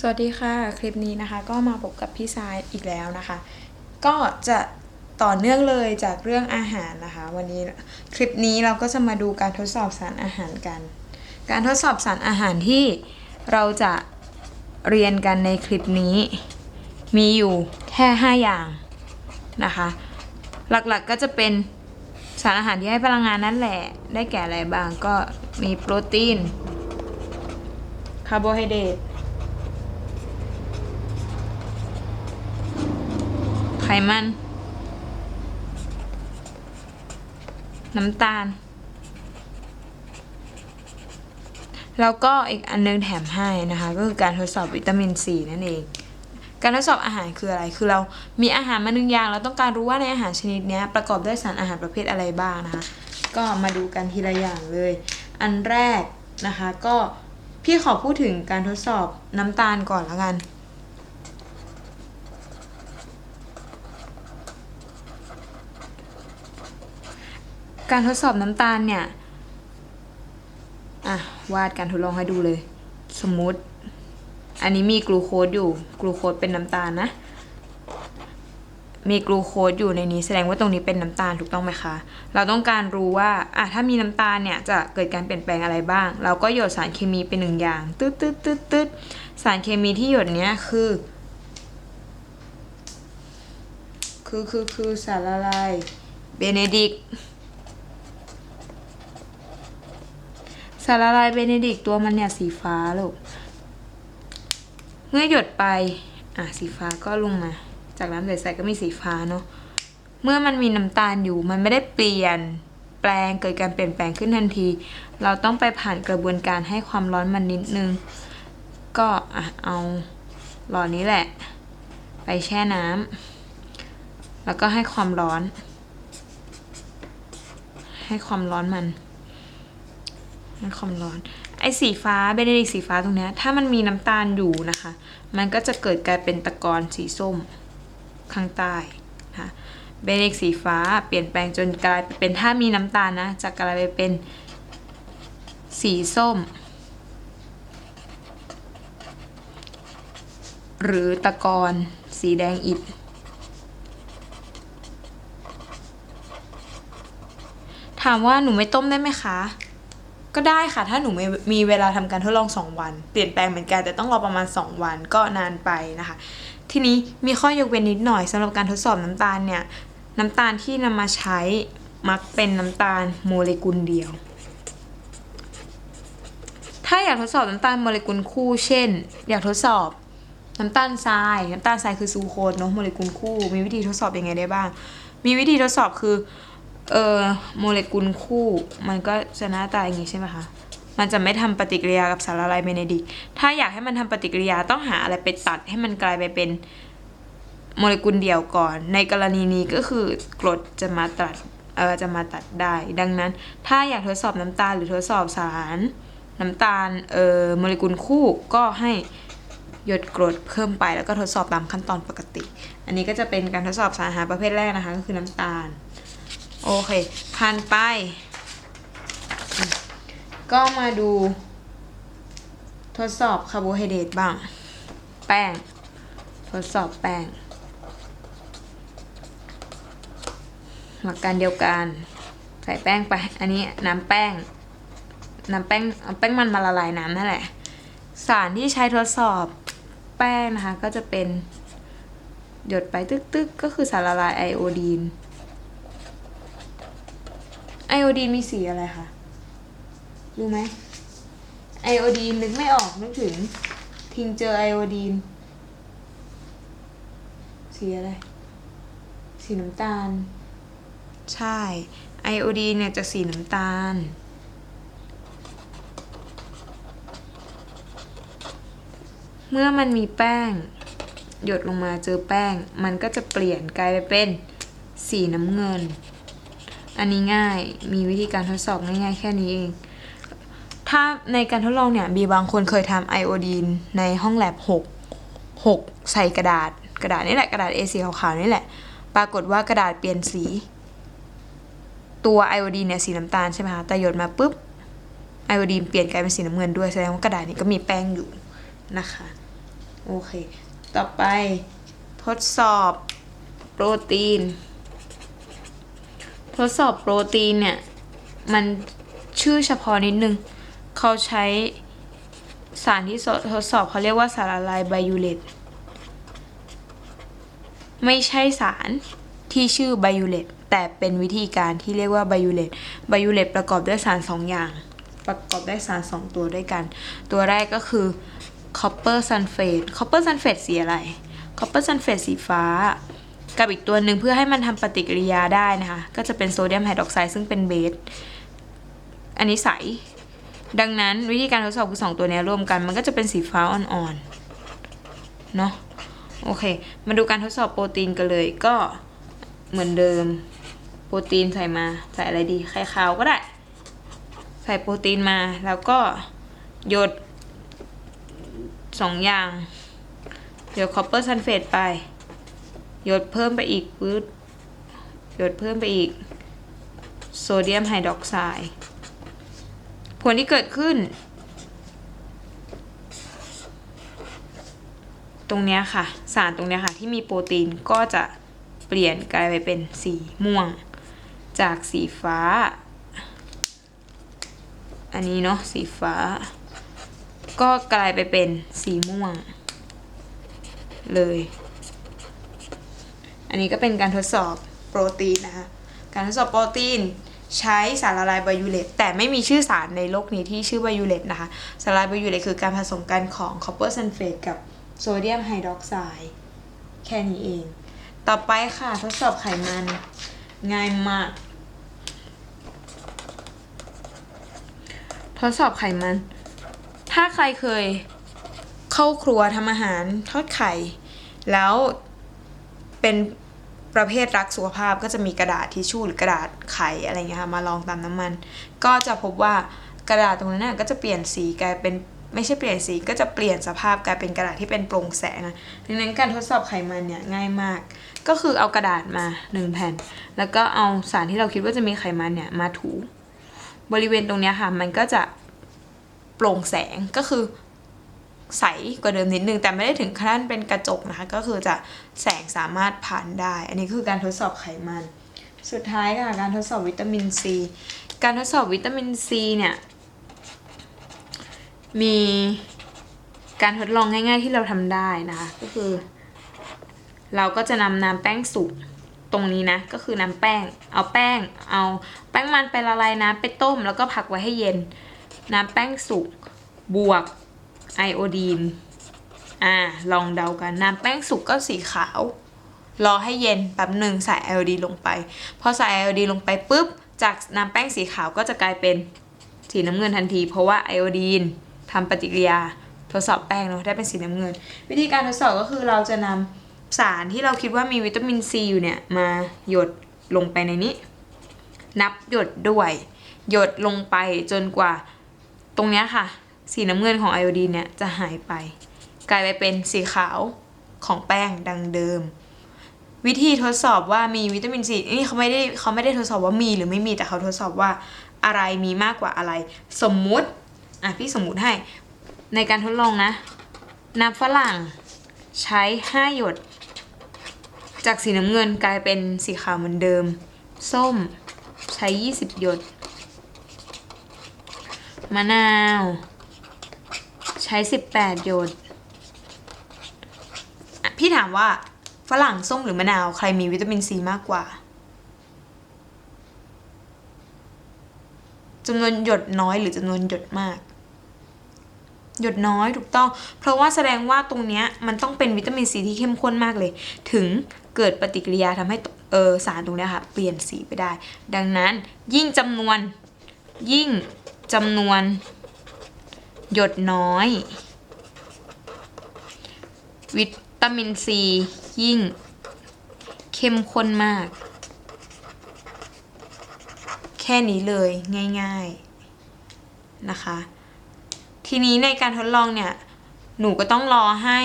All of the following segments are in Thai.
สวัสดีค่ะ คลิปนี้นะคะ ก็มาพบกับพี่ซายอีกแล้วนะคะ ก็จะต่อเนื่องเลยจากเรื่องอาหารนะคะ วันนี้คลิปนี้เราก็จะมาดูการทดสอบสารอาหารกัน การทดสอบสารอาหารที่เราจะเรียนกันในคลิปนี้ มีอยู่แค่ 5 อย่างนะคะ หลักๆก็จะเป็นสารอาหารที่ให้พลังงานนั่นแหละ ได้แก่อะไรบ้างก็มีโปรตีนคาร์โบไฮเดรต ไขมัน น้ำตาล แล้วก็อีกอันนึงแถมให้นะคะ ก็คือการทดสอบวิตามินซีนั่นเอง การทดสอบอาหารคืออะไร คือเรามีอาหารมาหนึ่งอย่าง เราต้องการรู้ว่าในอาหารชนิดนี้ประกอบด้วยสารอาหารประเภทอะไรบ้างนะคะ ก็มาดูกันทีละอย่างเลย อันแรกนะคะก็พี่ขอพูดถึงการทดสอบน้ำตาลก่อนแล้วกัน การทดสอบน้ำตาลเนี่ย อะ วาดการทดลองให้ดูเลย สมมติ อันนี้มีกลูโคสอยู่ กลูโคสเป็นน้ำตาลนะ มีกลูโคสอยู่ในนี้แสดงว่าตรงนี้เป็นน้ำตาลถูกต้องไหมคะ เราต้องการรู้ว่า อะ ถ้ามีน้ำตาลเนี่ย จะเกิดการเปลี่ยนแปลงอะไรบ้าง เราก็หยดสารเคมีเป็นหนึ่งอย่างตืดตืดตืดตืดสารเคมีที่หยดเนี้ยคือ คือคือคือสารละลาย เบเนดิก สารละลายเบเนดิกตัวมันเนี่ยสีฟ้าลูก เมื่อหยดไป อะสีฟ้าก็ลงมา จากน้ำใสๆก็มีสีฟ้าเนาะ เมื่อมันมีน้ำตาลอยู่มันไม่ได้เปลี่ยนแปลงเกิดการเปลี่ยนแปลงขึ้นทันที เราต้องไปผ่านกระบวนการให้ความร้อนมันนิดนึง ก็อะเอาหลอดนี้แหละ ไปแช่น้ำแล้วก็ให้ความร้อน ให้ความร้อนมัน ให้ความร้อน ไอ้สีฟ้าเบเนดิกสีฟ้าตรงนี้ถ้ามันมีน้ำตาลอยู่นะคะ มันก็จะเกิดกลายเป็นตะกอนสีส้มข้างใต้นะคะเบเนดิกสีฟ้าเปลี่ยนแปลงจนกลายเป็นถ้ามีน้ำตาลนะจะกลายไปเป็นสีส้ม หรือตะกอนสีแดงอิฐถามว่าหนูไม่ต้มได้ไหมคะ ก็ได้ค่ะ ถ้าหนูมีเวลาทำการทดลอง 2 วัน เปลี่ยนแปลงเหมือนกันแต่ต้องรอประมาณ 2 วันก็นานไปนะคะ ทีนี้มีข้อยกเว้นนิดหน่อยสำหรับการทดสอบน้ำตาลเนี่ยน้ำตาลที่นำมาใช้มักเป็นน้ำตาลโมเลกุลเดียว ถ้าอยากทดสอบน้ำตาลโมเลกุลคู่ เช่น อยากทดสอบน้ำตาลทราย น้ำตาลทรายคือซูโคสเนาะโมเลกุลคู่ มีวิธีทดสอบยังไงได้บ้าง มีวิธีทดสอบคือ เออโมเลกุลคู่มันก็จะหน้าตาอย่างนี้ใช่ไหมคะ มันจะไม่ทำปฏิกิริยากับสารละลายเบเนดิก ถ้าอยากให้มันทำปฏิกิริยาต้องหาอะไรไปตัดให้มันกลายไปเป็นโมเลกุลเดียวก่อน ในกรณีนี้ก็คือกรดจะมาตัดเออจะมาตัดได้ ดังนั้น ถ้าอยากทดสอบน้ำตาลหรือทดสอบสารน้ำตาลเออโมเลกุลคู่ก็ให้หยดกรดเพิ่มไปแล้วก็ทดสอบตามขั้นตอนปกติ อันนี้ก็จะเป็นการทดสอบสารอาหารประเภทแรกนะคะ ก็คือน้ำตาล โอเคผ่านไป ก็มาดู ทดสอบคาร์โบไฮเดรตบ้าง แป้ง ทดสอบแป้ง หลักการเดียวกัน ใส่แป้งไป อันนี้น้ำแป้ง น้ำแป้งเอาแป้งมันมาละลายน้ำนั่นแหละ สารที่ใช้ทดสอบแป้งนะคะ ก็จะเป็นหยดไปตึกๆ ก็คือสารละลายไอโอดีน ไอโอดีนมีสีอะไรคะรู้ไหมไอโอดีนนึกไม่ออกนึกถึง ทิงเจอไอโอดีน สีอะไร สีน้ำตาล ใช่ไอโอดีนเนี่ยจะสีน้ำตาล เมื่อมันมีแป้ง หยดลงมาเจอแป้ง มันก็จะเปลี่ยนกลายไปเป็นสีน้ำเงิน อันนี้ง่ายมีวิธีการทดสอบง่ายๆ แค่นี้เอง ถ้าในการทดลองเนี่ยมีบางคนเคยทำไอโอดีนในห้องแลบ6 6 ใส่กระดาษ กระดาษนี่แหละกระดาษ A4 ขาวๆนี่แหละ ปรากฏว่ากระดาษเปลี่ยนสี ตัวไอโอดีนเนี่ยสีน้ำตาลใช่ไหมคะแต่หยดมาปุ๊บไอโอดีนเปลี่ยนกลายเป็นสีน้ำเงินด้วยแสดงว่ากระดาษนี้ก็มีแป้งอยู่นะคะโอเค ต่อไปทดสอบโปรตีน ทดสอบโปรตีนเนี่ย มันชื่อเฉพาะนิดนึง เขาใช้สารที่ทดสอบเขาเรียกว่าสารละลายไบยูเลตไม่ใช่สารที่ชื่อไบยูเลตแต่เป็นวิธีการที่เรียกว่าไบยูเลตไบยูเลตประกอบด้วยสารสองอย่าง ประกอบด้วยสารสองตัวด้วยกัน ตัวแรกก็คือคอปเปอร์ซัลเฟตคอปเปอร์ซัลเฟตสีอะไรคอปเปอร์ซัลเฟตสีฟ้า กับอีกตัวหนึ่งเพื่อให้มันทำปฏิกิริยาได้นะคะ ก็จะเป็นโซเดียมไฮดรอกไซด์ซึ่งเป็นเบส อันนี้ใส ดังนั้นวิธีการทดสอบคือสองตัวนี้ยรวมกัน มันก็จะเป็นสีฟ้าอ่อนๆ เนาะโอเค มาดูการทดสอบโปรตีนกันเลย ก็เหมือนเดิม โปรตีนใส่มา ใส่อะไรดี ไข่ขาวก็ได้ ใส่โปรตีนมา แล้วก็หยดสองอย่างหยดคอปเปอร์ซัลเฟตไป หยดเพิ่มไปอีกปื๊ดหยดเพิ่มไปอีกโซเดียมไฮดรอกไซด์ผลที่เกิดขึ้น ตรงเนี้ยค่ะ สารตรงเนี้ยค่ะ ที่มีโปรตีนก็จะเปลี่ยนกลายไปเป็นสีม่วง จากสีฟ้า อันนี้เนาะสีฟ้า ก็กลายไปเป็นสีม่วง เลย อันนี้ก็เป็นการทดสอบโปรตีนนะคะ การทดสอบโปรตีนใช้สารละลายไบยูเลตแต่ไม่มีชื่อสารในโลกนี้ที่ชื่อไบยูเลตนะคะ สารละลายไบยูเลตคือการผสมกันของคอปเปอร์ซัลเฟตกับโซเดียมไฮดรอกไซด์แค่นี้เอง ต่อไปค่ะทดสอบไขมัน ง่ายมาก ทดสอบไขมัน ถ้าใครเคยเข้าครัวทำอาหารทอดไข่ แล้ว เป็นประเภทรักสุขภาพก็จะมีกระดาษทิชชู่หรือกระดาษไขอะไรเงี้ยค่ะมาลองตามน้ำมัน ก็จะพบว่ากระดาษตรงนั้นนะก็จะเปลี่ยนสีกลายเป็นไม่ใช่เปลี่ยนสีก็จะเปลี่ยนสภาพกลายเป็นกระดาษที่เป็นโปร่งแสงนะดังนั้นการทดสอบไขมันเนี่ยง่ายมาก ก็คือเอากระดาษมาหนึ่งแผ่น แล้วก็เอาสารที่เราคิดว่าจะมีไขมันเนี่ยมาถู บริเวณตรงนี้ค่ะมันก็จะโปร่งแสงก็คือ ใสกว่าเดิมนิดนึง แต่ไม่ได้ถึงขั้นเป็นกระจกนะคะ ก็คือจะแสงสามารถผ่านได้ อันนี้คือการทดสอบไขมัน สุดท้ายค่ะการทดสอบวิตามินซีการทดสอบวิตามินซีเนี่ย มีการทดลองง่าย ๆ ที่เราทำได้นะคะก็คือ เราก็จะนำน้ำแป้งสุกตรงนี้นะ ก็คือน้ำแป้ง เอาแป้ง เอาแป้งมันไปละลายน้ำไปต้ม แล้วก็พักไว้ให้เย็น น้ำแป้งสุกบวก ไอโอดีน อ่า ลองเดากัน น้ำแป้งสุกก็สีขาว รอให้เย็นแป๊บหนึ่งใส่ไอโอดีนลงไป พอใส่ไอโอดีนลงไปปุ๊บ จากน้ำแป้งสีขาวก็จะกลายเป็นสีน้ำเงินทันที เพราะว่าไอโอดีนทำปฏิกิริยาทดสอบแป้งเนาะได้เป็นสีน้ำเงิน วิธีการทดสอบก็คือเราจะนำสารที่เราคิดว่ามีวิตามินซีอยู่เนี่ยมาหยดลงไปในนี้ นับหยดด้วย หยดลงไปจนกว่าตรงเนี้ยค่ะ สีน้ำเงินของไอโอดีนเนี่ยจะหายไป กลายไปเป็นสีขาวของแป้งดังเดิม วิธีทดสอบว่ามีวิตามินซีนี่เขาไม่ได้เขาไม่ได้ทดสอบว่ามีหรือไม่มีแต่เขาทดสอบว่าอะไรมีมากกว่าอะไร สมมุติอะพี่สมมุติให้ในการทดลองนะ น้ำฝรั่งใช้ 5 หยด จากสีน้ำเงินกลายเป็นสีขาวเหมือนเดิม ส้มใช้ 20 หยด มะนาว ใช้ 18หยดอะพี่ถามว่าฝรั่งส้มหรือมะนาว ใครมีวิตามินซีมากกว่าจำนวนหยดน้อยหรือจำนวนหยดมาก หยดน้อยถูกต้อง เพราะว่าแสดงว่าตรงเนี้ยมันต้องเป็นวิตามินซีที่เข้มข้นมากเลย ถึงเกิดปฏิกิริยาทำให้เออสารตรงนี้ค่ะ เปลี่ยนสีไปได้ ดังนั้นยิ่งจำนวนยิ่งจำนวน หยดน้อย วิตามินซียิ่ง เข้มข้นมาก แค่นี้เลยง่าย ๆนะคะ ทีนี้ในการทดลองเนี่ย หนูก็ต้องรอให้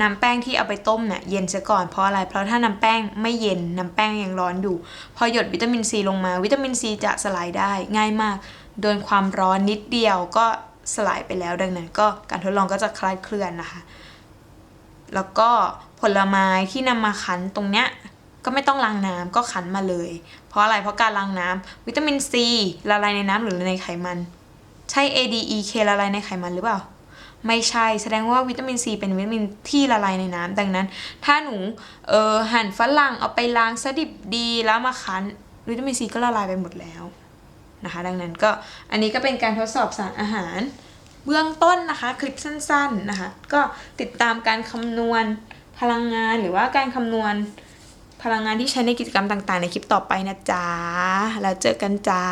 น้ำแป้งที่เอาไปต้มเนี่ยเย็นซะก่อนเพราะอะไร เพราะถ้าน้ำแป้งไม่เย็นน้ำแป้งยังร้อนอยู่ พอหยดวิตามินซีลงมา วิตามินซีจะสลายได้ง่ายมาก โดนความร้อนนิดเดียวก็ สลายไปแล้ว ดังนั้นก็การทดลองก็จะคลาดเคลื่อนนะคะ แล้วก็ผลไม้ที่นำมาคั้นตรงเนี้ยก็ไม่ต้องล้างน้ำก็คั้นมาเลย เพราะอะไรเพราะการล้างน้ำวิตามินซีละลายในน้ำหรือในไขมัน ใช่ A D E K ละลายในไขมันหรือเปล่า ไม่ใช่แสดงว่าวิตามินซีเป็นวิตามินที่ละลายในน้ำดังนั้น ถ้าหนูเออหั่นฝรั่งเอาไปล้างซะดิบดีแล้วมาคั้นวิตามินซีก็ละลายไปหมดแล้ว นะคะ ดังนั้นก็อันนี้ก็เป็นการทดสอบสารอาหารเบื้องต้นนะคะ คลิปสั้นๆนะคะ ก็ติดตามการคำนวณพลังงานหรือว่าการคำนวณพลังงานที่ใช้ในกิจกรรมต่างๆ ในคลิปต่อไปนะจ๊ะ แล้วเจอกันจ้า